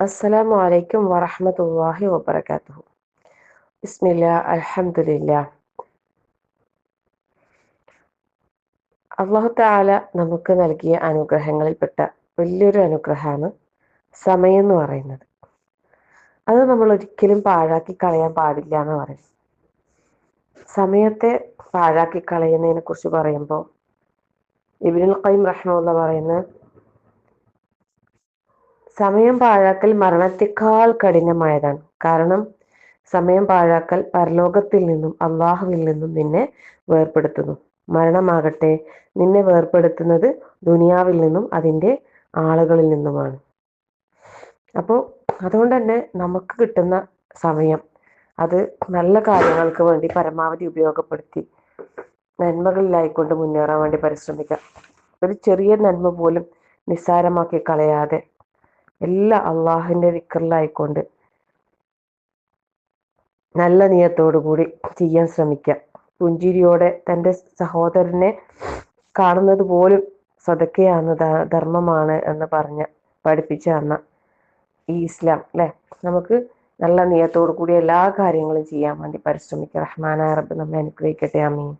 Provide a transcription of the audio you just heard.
അസ്സലാമു അലൈക്കും വറഹ്മത്തുള്ളാഹി വബറകാതുഹു. ഇസ്മില്ല അലഹമില്ല അള്ളാഹു താല നമുക്ക് നൽകിയ അനുഗ്രഹങ്ങളിൽപ്പെട്ട വലിയൊരു അനുഗ്രഹമാണ് സമയം എന്ന് പറയുന്നത്. അത് നമ്മൾ ഒരിക്കലും പാഴാക്കി കളയാൻ പാടില്ല എന്ന് പറയും സമയത്തെ പാഴാക്കി കളയുന്നതിനെ കുറിച്ച് പറയുമ്പോൾ ഇബിനുൽ ഖൈം റഹ്മുള്ള പറയുന്നത് സമയം പാഴാക്കൽ മരണത്തെക്കാൾ കഠിനമായതാണ്. കാരണം സമയം പാഴാക്കൽ പരലോകത്തിൽ നിന്നും അള്ളാഹുവിൽ നിന്നും നിന്നെ വേർപ്പെടുത്തുന്നു. മരണമാകട്ടെ നിന്നെ വേർപ്പെടുത്തുന്നത് ദുനിയാവിൽ നിന്നും അതിന്റെ ആളുകളിൽ നിന്നുമാണ്. അപ്പോൾ അതുകൊണ്ട് തന്നെ നമുക്ക് കിട്ടുന്ന സമയം അത് നല്ല കാര്യങ്ങൾക്ക് വേണ്ടി പരമാവധി ഉപയോഗപ്പെടുത്തി നന്മകളിലായിക്കൊണ്ട് മുന്നേറാൻ വേണ്ടി പരിശ്രമിക്കാം. ഒരു ചെറിയ നന്മ പോലും നിസ്സാരമാക്കി കളയാതെ എല്ലാ അള്ളാഹുവിന്റെ വിക്രലായിക്കൊണ്ട് നല്ല നിയത്തോടുകൂടി ചെയ്യാൻ ശ്രമിക്കുക പുഞ്ചിരിയോടെ തന്റെ സഹോദരനെ കാണുന്നത് പോലും സതക്കയാണ് ധർമ്മമാണ് എന്ന് പറഞ്ഞ് പഠിപ്പിച്ച തന്ന ഈ ഇസ്ലാം അല്ലെ? നമുക്ക് നല്ല നിയത്തോടു കൂടി എല്ലാ കാര്യങ്ങളും ചെയ്യാൻ വേണ്ടി പരിശ്രമിക്കുക റഹ്മാനായ റബ്ബ് നമ്മെ അനുഗ്രഹിക്കട്ടെ. അമീൻ